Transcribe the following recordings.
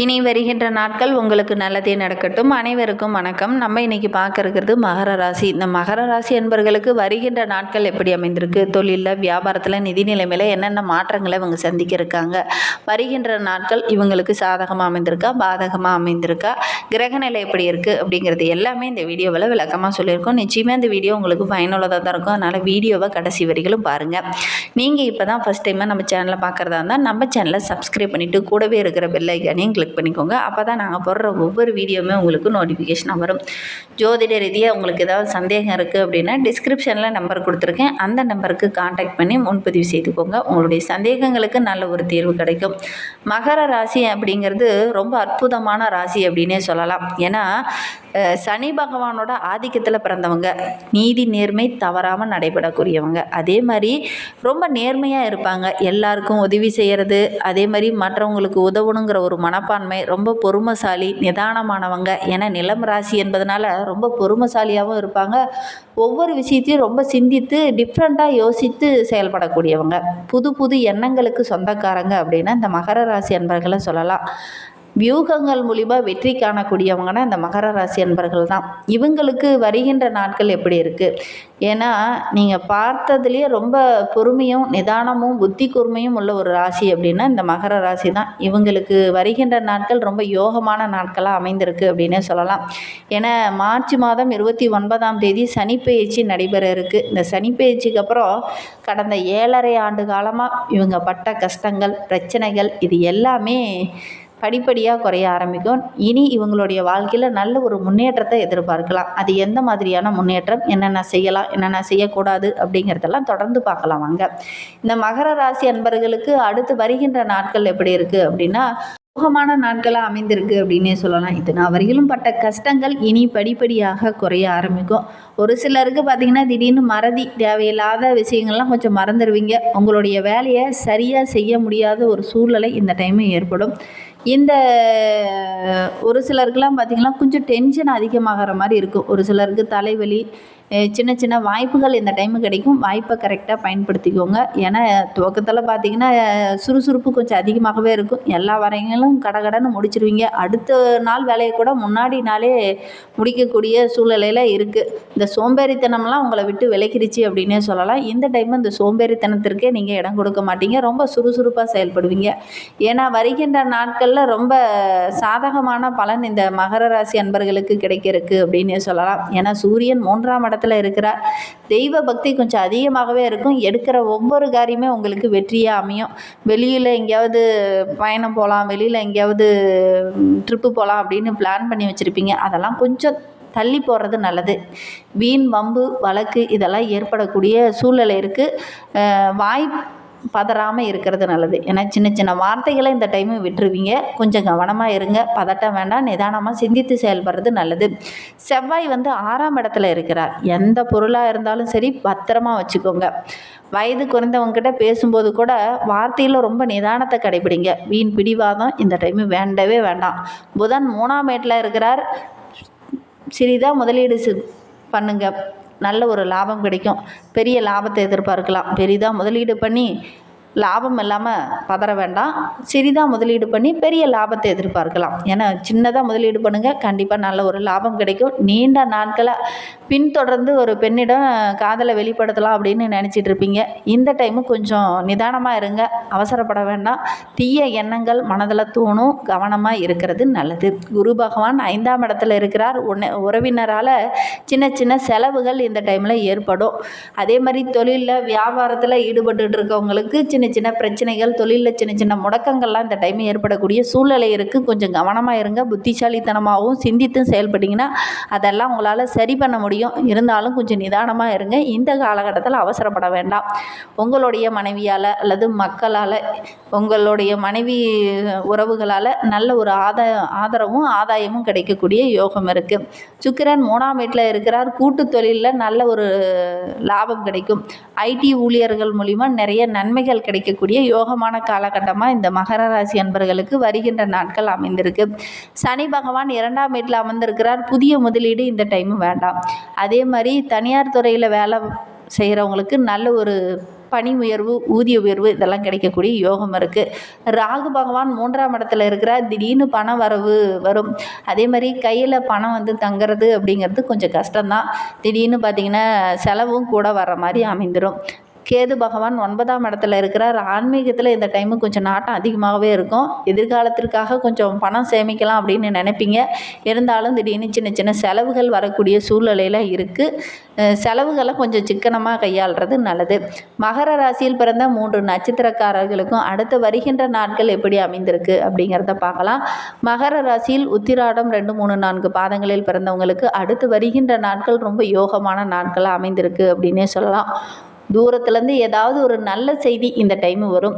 இனி வருகின்ற நாட்கள் உங்களுக்கு நல்லதே நடக்கட்டும். அனைவருக்கும் வணக்கம். நம்ம இன்னைக்கு பார்க்க இருக்கிறது மகர ராசி. இந்த மகர ராசி என்பவர்களுக்கு வருகின்ற நாட்கள் எப்படி அமைந்திருக்கு? தொழிலில் வியாபாரத்தில் நிதி நிலைமையில் என்னென்ன மாற்றங்களை இவங்க சந்திக்க இருக்காங்க வருகின்ற நாட்கள் இவங்களுக்கு சாதகமாக அமைந்திருக்கா? பாதகமாக அமைந்திருக்கா? கிரகநிலை எப்படி இருக்குது அப்படிங்கிறது எல்லாமே இந்த வீடியோவில் விளக்கமாக சொல்லியிருக்கோம். நிச்சயமாக இந்த வீடியோ உங்களுக்கு பயனுள்ளதாக தான் இருக்கும். அதனால் வீடியோவை கடைசி வரிகளும் பாருங்கள் நீங்கள் இப்போ தான் ஃபஸ்ட் டைமாக நம்ம சேனலை பார்க்குறதா இருந்தால் நம்ம சேனலை சப்ஸ்கிரைப் பண்ணிவிட்டு கூடவே இருக்கிற பெல்லைக்கானையும் கிளிக் பண்ணிக்கோங்க. அப்போ தான் நாங்கள் போடுற ஒவ்வொரு வீடியோவுமே உங்களுக்கு நோட்டிஃபிகேஷனாக வரும். ஜோதிட ரீதியாக உங்களுக்கு ஏதாவது சந்தேகம் இருக்குது அப்படின்னா டிஸ்கிரிப்ஷனில் நம்பர் கொடுத்துருக்கேன். அந்த நம்பருக்கு காண்டாக்ட் பண்ணி முன்பதிவு செய்துக்கோங்க. உங்களுடைய சந்தேகங்களுக்கு நல்ல ஒரு தீர்வு கிடைக்கும். மகர ராசி அப்படிங்கிறது ரொம்ப அற்புதமான ராசி அப்படின்னே சொல்லலாம். ஏன்னா சனி பகவானோட ஆதிக்கத்தில் பிறந்தவங்க. நீதி நேர்மை தவறாமல் நடைபெறக்கூடியவங்க. அதே மாதிரி ரொம்ப நேர்மையாக இருப்பாங்க. எல்லாருக்கும் உதவி செய்கிறது அதே மாதிரி மற்றவங்களுக்கு உதவணுங்கிற ஒரு மனப்பான்மை ரொம்ப பொறுமைசாலி நிதானமானவங்க ஏன்னா நிலம் ராசி என்பதனால ரொம்ப பொறுமைசாலியாகவும் இருப்பாங்க. ஒவ்வொரு விஷயத்தையும் ரொம்ப சிந்தித்து டிஃப்ரெண்ட்டாக யோசித்து செயல்படக்கூடியவங்க. புது புது எண்ணங்களுக்கு சொந்தக்காரங்க அப்படின்னா இந்த மகர ராசி என்பர்களை சொல்லலாம். வியூகங்கள் மூலிமா வெற்றி காணக்கூடியவங்கன்னா இந்த மகர ராசி அன்பர்கள் தான். இவங்களுக்கு வருகின்ற நாட்கள் எப்படி இருக்குது ஏன்னா நீங்கள் பார்த்ததுலேயே ரொம்ப பொறுமையும் நிதானமும் புத்தி கூர்மையும் உள்ள ஒரு ராசி அப்படின்னா இந்த மகர ராசி தான். இவங்களுக்கு வருகின்ற நாட்கள் ரொம்ப யோகமான நாட்களாக அமைந்திருக்கு அப்படின்னே சொல்லலாம். ஏன்னா மார்ச் மாதம் இருபத்தி ஒன்பதாம் தேதி சனிப்பெயர்ச்சி நடைபெற இருக்குது இந்த சனிப்பெயர்ச்சிக்கு அப்புறம் கடந்த ஏழரை ஆண்டு காலமாக இவங்க பட்ட கஷ்டங்கள் பிரச்சனைகள் இது எல்லாமே படிப்படியாக குறைய ஆரம்பிக்கும். இனி இவங்களுடைய வாழ்க்கையில் நல்ல ஒரு முன்னேற்றத்தை எதிர்பார்க்கலாம். அது எந்த மாதிரியான முன்னேற்றம்? என்னென்ன செய்யலாம்? என்னென்ன செய்யக்கூடாது? அப்படிங்கிறதெல்லாம் தொடர்ந்து பார்க்கலாம் வாங்க. இந்த மகர ராசி அன்பர்களுக்கு அடுத்து வருகின்ற நாட்கள் எப்படி இருக்குது அப்படின்னா சுகமான நாட்களாக அமைந்திருக்கு அப்படின்னே சொல்லலாம். இது நான் வரையிலும் பட்ட கஷ்டங்கள் இனி படிப்படியாக குறைய ஆரம்பிக்கும். ஒரு சிலருக்கு பார்த்திங்கன்னா திடீர்னு மறதி தேவையில்லாத விஷயங்கள்லாம் கொஞ்சம் மறந்துடுவீங்க உங்களுடைய வேலையை சரியாக செய்ய முடியாத ஒரு சூழ்நிலை இந்த டைமு ஏற்படும். இந்த ஒரு சிலருக்குலாம் பார்த்திங்கன்னா கொஞ்சம் டென்ஷன் அதிகமாகிற மாதிரி இருக்கும். ஒரு சிலருக்கு தலைவலி சின்ன சின்ன வாய்ப்புகள் இந்த டைமு கிடைக்கும். வாய்ப்பை கரெக்டாக பயன்படுத்திக்கோங்க. ஏன்னா துவக்கத்தில் பார்த்திங்கன்னா சுறுசுறுப்பு கொஞ்சம் அதிகமாகவே இருக்கும். எல்லா வரைங்களும் கடகடன்னு முடிச்சிருவீங்க. அடுத்த நாள் வேலையை கூட முன்னாடி நாளே முடிக்கக்கூடிய சூழ்நிலையில் இருக்குது இந்த இந்த சோம்பேறித்தனம்லாம் உங்களை விட்டு விலகிருச்சு அப்படின்னே சொல்லலாம். இந்த டைம் இந்த சோம்பேறித்தனத்திற்கே நீங்கள் இடம் கொடுக்க மாட்டீங்க. ரொம்ப சுறுசுறுப்பாக செயல்படுவீங்க. ஏன்னா வருகின்ற நாட்களில் ரொம்ப சாதகமான பலன் இந்த மகர ராசி அன்பர்களுக்கு கிடைக்கிறதுக்கு அப்படின்னே சொல்லலாம். ஏன்னா சூரியன் மூன்றாம் இடத்துல இருக்கிறார். தெய்வ பக்தி கொஞ்சம் அதிகமாகவே இருக்கும். எடுக்கிற ஒவ்வொரு காரியமே உங்களுக்கு வெற்றியாக அமையும். வெளியில் எங்கேயாவது பயணம் போகலாம். வெளியில் எங்கேயாவது ட்ரிப்பு போகலாம் அப்படின்னு பிளான் பண்ணி வச்சுருப்பீங்க. அதெல்லாம் கொஞ்சம் தள்ளி போடுறது நல்லது. வீண் வம்பு வழக்கு இதெல்லாம் ஏற்படக்கூடிய சூழ்நிலை இருக்குது வாய் பதறாமல் இருக்கிறது நல்லது. ஏன்னா சின்ன சின்ன வார்த்தைகளை இந்த டைமு விட்டுருவீங்க. கொஞ்சம் கவனமாக இருங்க. பதட்டம் வேண்டாம். நிதானமாக சிந்தித்து செயல்படுறது நல்லது. செவ்வாய் வந்து ஆறாம் இடத்துல இருக்கிறார். எந்த பொருளாக இருந்தாலும் சரி பத்திரமா வச்சுக்கோங்க. வயது குறைந்தவங்ககிட்ட பேசும்போது கூட வார்த்தையில் ரொம்ப நிதானத்தை கடைபிடிங்க. வீண் பிடிவாதம் இந்த டைமு வேண்டவே வேண்டாம். புதன் மூணாம் மேட்டில் இருக்கிறார். சிறிதாக முதலீடு பண்ணுங்கள் நல்ல ஒரு லாபம் கிடைக்கும். பெரிய லாபத்தை எதிர்பார்க்கலாம். பெரிதாக முதலீடு பண்ணி லாபம் இல்லாமல் பதற வேண்டாம். சிறிதாக முதலீடு பண்ணி பெரிய லாபத்தை எதிர்பார்க்கலாம். ஏன்னா சின்னதாக முதலீடு பண்ணுங்கள் கண்டிப்பாக நல்ல ஒரு லாபம் கிடைக்கும். நீண்ட நாட்களாக பின்தொடர்ந்து ஒரு பெண்ணிடம் காதலை வெளிப்படுத்தலாம் அப்படின்னு நினச்சிட்டு இருப்பீங்க. இந்த டைமு கொஞ்சம் நிதானமாக இருங்க. அவசரப்பட வேண்டாம். தீய எண்ணங்கள் மனதில் தோணும். கவனமாக இருக்கிறது நல்லது. குரு பகவான் ஐந்தாம் இடத்துல இருக்கிறார். உன்ன உறவினரால் சின்ன சின்ன செலவுகள் இந்த டைமில் ஏற்படும். அதே மாதிரி தொழிலில் வியாபாரத்தில் ஈடுபட்டு இருக்கவங்களுக்கு சின்ன சின்ன சின்ன பிரச்சனைகள் தொழிலில் சின்ன சின்ன முடக்கங்கள்லாம் இந்த டைம் ஏற்படக்கூடிய சூழ்நிலை இருக்குது கொஞ்சம் கவனமாக இருங்க. புத்திசாலித்தனமாகவும் சிந்தித்தும் செயல்பட்டீங்கன்னா அதெல்லாம் உங்களால் சரி பண்ண முடியும். இருந்தாலும் கொஞ்சம் நிதானமாக இருங்க. இந்த காலகட்டத்தில் அவசரப்பட வேண்டாம். உங்களுடைய மனைவியால் அல்லது மக்களால் உங்களுடைய மனைவி உறவுகளால் நல்ல ஒரு ஆதாய ஆதரவும் ஆதாயமும் கிடைக்கக்கூடிய யோகம் இருக்குது சுக்கிரன் மூணாம் வீட்டில் இருக்கிறார். கூட்டு தொழிலில் நல்ல ஒரு லாபம் கிடைக்கும். ஐடி ஊழியர்கள் மூலிமா நிறைய நன்மைகள் கிடைக்கக்கூடிய யோகமான காலகட்டமாக இந்த மகர ராசி அன்பர்களுக்கு வருகின்ற நாட்கள் அமைந்திருக்கு. சனி பகவான் இரண்டாம் வீட்டில் அமர்ந்திருக்கிறார். புதிய முதலீடு இந்த டைமும் வேண்டாம். அதே மாதிரி தனியார் துறையில் வேலை செய்கிறவங்களுக்கு நல்ல ஒரு பணி உயர்வு ஊதிய உயர்வு இதெல்லாம் கிடைக்கக்கூடிய யோகம் இருக்குது ராகு பகவான் மூன்றாம் இடத்துல இருக்கிற திடீர்னு பணம் வரவு வரும். அதே மாதிரி கையில் பணம் வந்து தங்குறது அப்படிங்கிறது கொஞ்சம் கஷ்டம்தான். திடீர்னு பார்த்திங்கன்னா செலவும் கூட வர மாதிரி அமைந்துடும் கேது பகவான் ஒன்பதாம் இடத்துல இருக்கிறார். ஆன்மீகத்தில் இந்த டைமு கொஞ்சம் நாட்டம் அதிகமாகவே இருக்கும். எதிர்காலத்திற்காக கொஞ்சம் பணம் சேமிக்கலாம் அப்படின்னு நினைப்பீங்க. இருந்தாலும் திடீர்னு சின்ன சின்ன செலவுகள் வரக்கூடிய சூழ்நிலையில் இருக்குது செலவுகளை கொஞ்சம் சிக்கனமாக கையாளுறது நல்லது. மகர ராசியில் பிறந்த மூன்று நட்சத்திரக்காரர்களுக்கும் அடுத்து வருகின்ற நாட்கள் எப்படி அமைந்திருக்கு அப்படிங்கிறத பார்க்கலாம். மகர ராசியில் உத்திராடம் ரெண்டு மூணு நான்கு பாதங்களில் பிறந்தவங்களுக்கு அடுத்து வருகின்ற நாட்கள் ரொம்ப யோகமான நாட்களாக அமைந்திருக்கு அப்படின்னே சொல்லலாம். தூரத்துலேருந்து ஏதாவது ஒரு நல்ல செய்தி இந்த டைமு வரும்.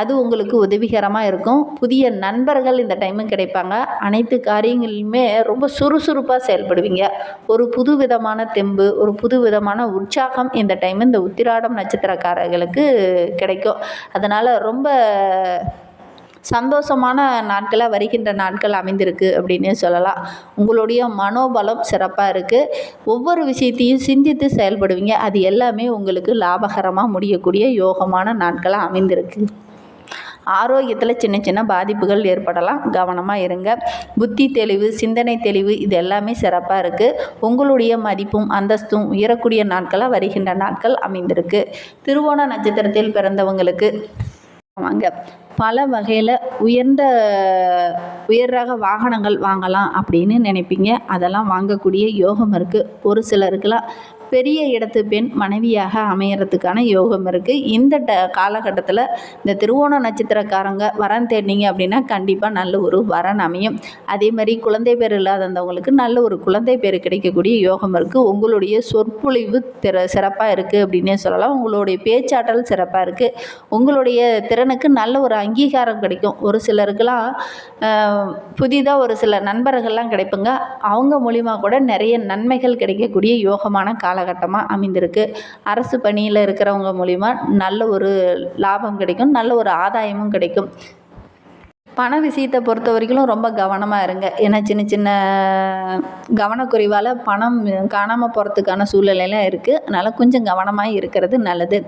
அது உங்களுக்கு உதவிகரமாக இருக்கும். புதிய நண்பர்கள் இந்த டைமு கிடைப்பாங்க. அனைத்து காரியங்களிலுமே ரொம்ப சுறுசுறுப்பாக செயல்படுவீங்க. ஒரு புது விதமான தெம்பு ஒரு புது விதமான உற்சாகம் இந்த டைம் இந்த உத்திராடம் நட்சத்திரக்காரர்களுக்கு கிடைக்கும். அதனால் ரொம்ப சந்தோஷமான நாட்களாக வருகின்ற நாட்கள் அமைந்திருக்கு அப்படின்னே சொல்லலாம். உங்களுடைய மனோபலம் சிறப்பாக இருக்குது ஒவ்வொரு விஷயத்தையும் சிந்தித்து செயல்படுவீங்க. அது எல்லாமே உங்களுக்கு லாபகரமாக முடியக்கூடிய யோகமான நாட்களாக அமைந்திருக்கு. ஆரோக்கியத்தில் சின்ன சின்ன பாதிப்புகள் ஏற்படலாம். கவனமாக இருங்க. புத்தி தெளிவு சிந்தனை தெளிவு இது எல்லாமே சிறப்பாக இருக்குது உங்களுடைய மதிப்பும் அந்தஸ்தும் உயரக்கூடிய நாட்களாக வருகின்ற நாட்கள் அமைந்திருக்கு. திருவோண நட்சத்திரத்தில் பிறந்தவங்களுக்கு வாங்க. பல வகையில் உயர்ந்த உயர் ரக வாகனங்கள் வாங்கலாம் அப்படின்னு நினைப்பீங்க. அதெல்லாம் வாங்கக்கூடிய யோகம் இருக்குது ஒரு சிலருக்கெல்லாம் பெரிய இடத்து பெண் மனைவியாக அமையறதுக்கான யோகம் இருக்குது இந்த ட காலகட்டத்தில் இந்த திருவோண நட்சத்திரக்காரங்க வரன் தேடினீங்க அப்படின்னா கண்டிப்பாக நல்ல ஒரு வரன் அமையும். அதே மாதிரி குழந்தை பேர் இல்லாதவங்களுக்கு நல்ல ஒரு குழந்தை பேர் கிடைக்கக்கூடிய யோகம் இருக்குது உங்களுடைய சொற்பொழிவு திற சிறப்பாக இருக்குது அப்படின்னே சொல்லலாம். உங்களுடைய பேச்சாற்றல் சிறப்பாக இருக்குது உங்களுடைய திறனுக்கு நல்ல ஒரு அங்கீகாரம் கிடைக்கும். ஒரு சிலருக்கெல்லாம் புதிதாக ஒரு சில நண்பர்கள்லாம் கிடைப்புங்க. அவங்க மூலிமா கூட நிறைய நன்மைகள் கிடைக்கக்கூடிய யோகமான காலகட்டமாக அமைந்திருக்கு. அரசு பணியில் இருக்கிறவங்க மூலிமா நல்ல ஒரு லாபம் கிடைக்கும் நல்ல ஒரு ஆதாயமும் கிடைக்கும். பண விஷயத்தை பொறுத்த வரைக்கும் ரொம்ப கவனமாக இருங்க. ஏன்னா சின்ன சின்ன கவனக்குறைவால் பணம் காணாமல் போகிறதுக்கான சூழ்நிலையெல்லாம் இருக்குது அதனால் கொஞ்சம் கவனமாக இருக்கிறது நல்லது.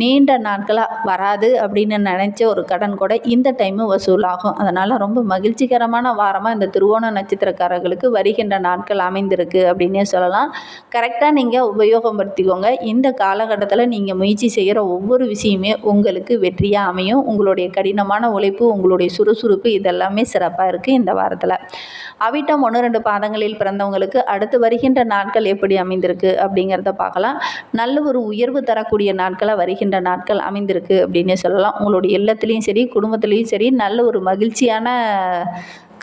நீண்ட நாட்களாக வராது அப்படின்னு நினச்ச ஒரு கடன் கூட இந்த டைமு வசூலாகும். அதனால் ரொம்ப மகிழ்ச்சிகரமான வாரமாக இந்த திருவோண நட்சத்திரக்காரர்களுக்கு வருகின்ற நாட்கள் அமைந்திருக்கு அப்படின்னே சொல்லலாம். கரெக்டாக நீங்கள் உபயோகப்படுத்திக்கோங்க. இந்த காலகட்டத்தில் நீங்கள் முயற்சி செய்கிற ஒவ்வொரு விஷயமே உங்களுக்கு வெற்றியாக அமையும். உங்களுடைய கடினமான உழைப்பு உங்களுடைய சுறுசுறு சுறுசுறுப்பு இதெல்லாமே சிறப்பாக இருக்குது இந்த வாரத்தில். அவிட்டம் ஒன்று ரெண்டு பாதங்களில் பிறந்தவங்களுக்கு அடுத்து வருகின்ற நாட்கள் எப்படி அமைந்திருக்கு அப்படிங்கிறத பார்க்கலாம். நல்ல ஒரு உயர்வு தரக்கூடிய நாட்களாக வருகின்ற நாட்கள் அமைந்திருக்கு அப்படின்னு சொல்லலாம். உங்களுடைய இல்லத்துலேயும் சரி குடும்பத்துலேயும் சரி நல்ல ஒரு மகிழ்ச்சியான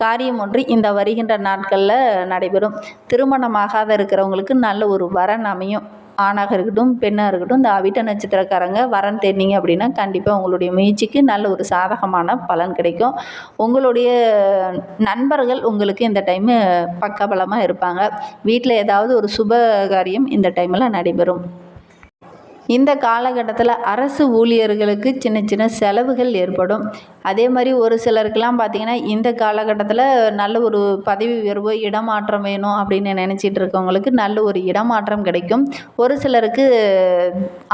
காரியம் ஒன்று இந்த வருகின்ற நாட்களில் நடைபெறும். திருமணமாகாத இருக்கிறவங்களுக்கு நல்ல ஒரு வரன் அமையும். ஆணாக இருக்கட்டும் பெண்ணாக இருக்கட்டும் இந்த அவிட்ட நட்சத்திரக்காரங்க வரன் தேடினீங்க அப்படின்னா கண்டிப்பாக உங்களுடைய முயற்சிக்கு நல்ல ஒரு சாதகமான பலன் கிடைக்கும். உங்களுடைய நண்பர்கள் உங்களுக்கு இந்த டைமு பக்கபலமாக இருப்பாங்க. வீட்டில் ஏதாவது ஒரு சுப காரியம் இந்த டைமில் நடைபெறும். இந்த காலகட்டத்தில் அரசு ஊழியர்களுக்கு சின்ன சின்ன செலவுகள் ஏற்படும். அதே மாதிரி ஒரு சிலருக்கெல்லாம் பார்த்திங்கன்னா இந்த காலகட்டத்தில் நல்ல ஒரு பதவி உயர்வு இடமாற்றம் வேணும் அப்படின்னு நினச்சிட்டு இருக்கவங்களுக்கு நல்ல ஒரு இடமாற்றம் கிடைக்கும். ஒரு சிலருக்கு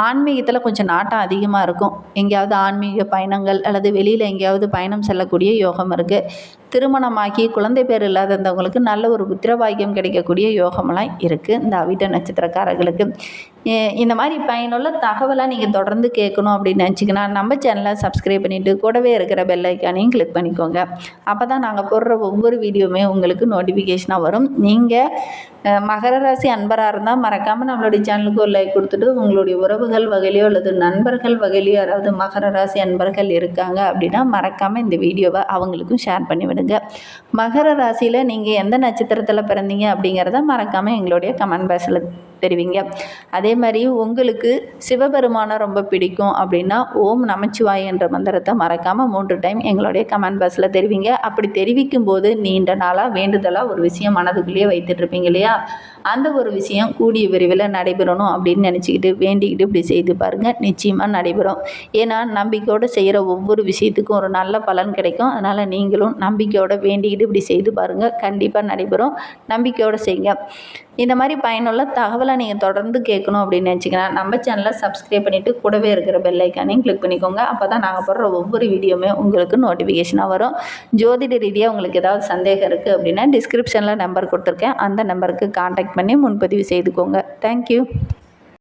ஆன்மீகத்தில் கொஞ்சம் நாட்டம் அதிகமாக இருக்கும். எங்கேயாவது ஆன்மீக பயணங்கள் அல்லது வெளியில் எங்கேயாவது பயணம் செல்லக்கூடிய யோகம் இருக்குது திருமணமாகி குழந்தை பேர் இல்லாதவங்களுக்கு நல்ல ஒரு புத்திரபாகியம் கிடைக்கக்கூடிய யோகமெல்லாம் இருக்குது இந்த அவிட்ட நட்சத்திரக்காரர்களுக்கு. இந்த மாதிரி பயனுள்ள தகவலாக நீங்கள் தொடர்ந்து கேட்கணும் அப்படின்னு நினச்சிங்கன்னா நம்ம சேனலை சப்ஸ்கிரைப் பண்ணிவிட்டு கூடவே இருக்கிற பெல் ஐக்கானையும் கிளிக் பண்ணிக்கோங்க. அப்போ தான் நாங்கள் போடுற ஒவ்வொரு வீடியோவுமே உங்களுக்கு நோட்டிஃபிகேஷனாக வரும். நீங்கள் மகர ராசி அன்பராக இருந்தால் மறக்காமல் நம்மளுடைய சேனலுக்கு ஒரு லைக் கொடுத்துட்டு உங்களுடைய உறவுகள் வகையிலையோ அல்லது நண்பர்கள் வகையிலையோ யாராவது மகர ராசி அன்பர்கள் இருக்காங்க அப்படின்னா மறக்காமல் இந்த வீடியோவை அவங்களுக்கும் ஷேர் பண்ணி விடுங்க மகர ராசியில் நீங்கள் எந்த நட்சத்திரத்தில் பிறந்தீங்க அப்படிங்கிறத மறக்காமல் எங்களுடைய கமெண்ட் பாக்ஸில் தெரிவிங்க. அதே மாதிரி உங்களுக்கு சிவபெருமானை ரொம்ப பிடிக்கும் அப்படின்னா ஓம் நமச்சிவாய் என்ற மந்திரத்தை மறக்காமல் மூன்று டைம் எங்களுடைய கமெண்ட் பாக்ஸில் தெரிவிங்க. அப்படி தெரிவிக்கும் போது நீண்ட நாளாக வேண்டுதலாக ஒரு விஷயம் மனதுக்குள்ளேயே வைத்துட்ருப்பீங்க இல்லையா? அந்த ஒரு விஷயம் கூடிய விரைவில் நடைபெறணும் அப்படின்னு நினச்சிக்கிட்டு வேண்டிக்கிட்டு இப்படி செய்து பாருங்கள் நிச்சயமாக நடைபெறும். ஏன்னா நம்பிக்கையோடு செய்கிற ஒவ்வொரு விஷயத்துக்கும் ஒரு நல்ல பலன் கிடைக்கும். அதனால் நீங்களும் நம்பிக்கையோடு வேண்டிக்கிட்டு இப்படி செய்து பாருங்கள் கண்டிப்பாக நடைபெறும். நம்பிக்கையோடு செய்யுங்க. இந்த மாதிரி பயனுள்ள தகவலை நீங்கள் தொடர்ந்து கேட்கணும் அப்படின்னு நினச்சிக்கலாம் நம்ம சேனலை சப்ஸ்கிரைப் பண்ணிவிட்டு கூடவே இருக்கிற பெல்லைக்கானையும் கிளிக் பண்ணிக்கோங்க. அப்போ தான் நாங்கள் போடுற ஒவ்வொரு வீடியோவுமே உங்களுக்கு நோட்டிஃபிகேஷனாக வரும். ஜோதிட ரீதியாக உங்களுக்கு ஏதாவது சந்தேகம் இருக்குது அப்படின்னா டிஸ்கிரிப்ஷனில் நம்பர் கொடுத்துருக்கேன். அந்த நம்பருக்கு காண்டாக்ட் பண்ணி முன்பதிவு செய்துக்கோங்க. தேங்க்யூ